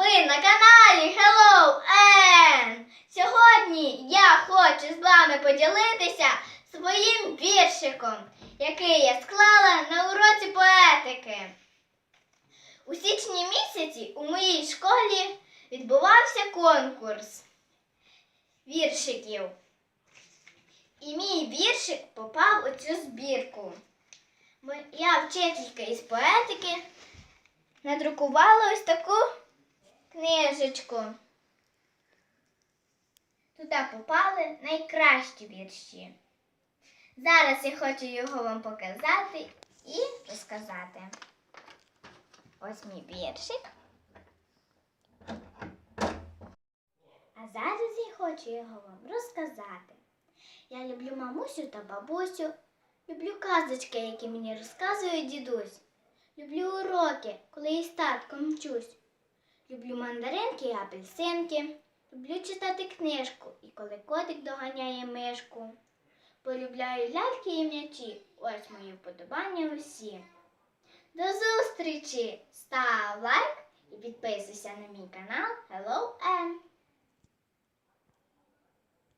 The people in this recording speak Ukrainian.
Ви на каналі Hello N! Сьогодні я хочу з вами поділитися своїм віршиком, який я склала на уроці поетики. У січні місяці у моїй школі відбувався конкурс віршиків. І мій віршик попав у цю збірку. Я вчителька із поетики надрукувала ось таку книжечку. Туди попали найкращі вірші. Зараз я хочу його вам показати і розказати. Ось мій віршик. А зараз я хочу його вам розказати. Я люблю мамусю та бабусю, люблю казочки, які мені розказує дідусь. Люблю уроки, коли із татком вчусь. Люблю мандаринки і апельсинки. Люблю читати книжку і коли котик доганяє мишку. Полюбляю ляльки і м'ячі. Ось мої вподобання усі. До зустрічі! Став лайк і підписуйся на мій канал Hello N.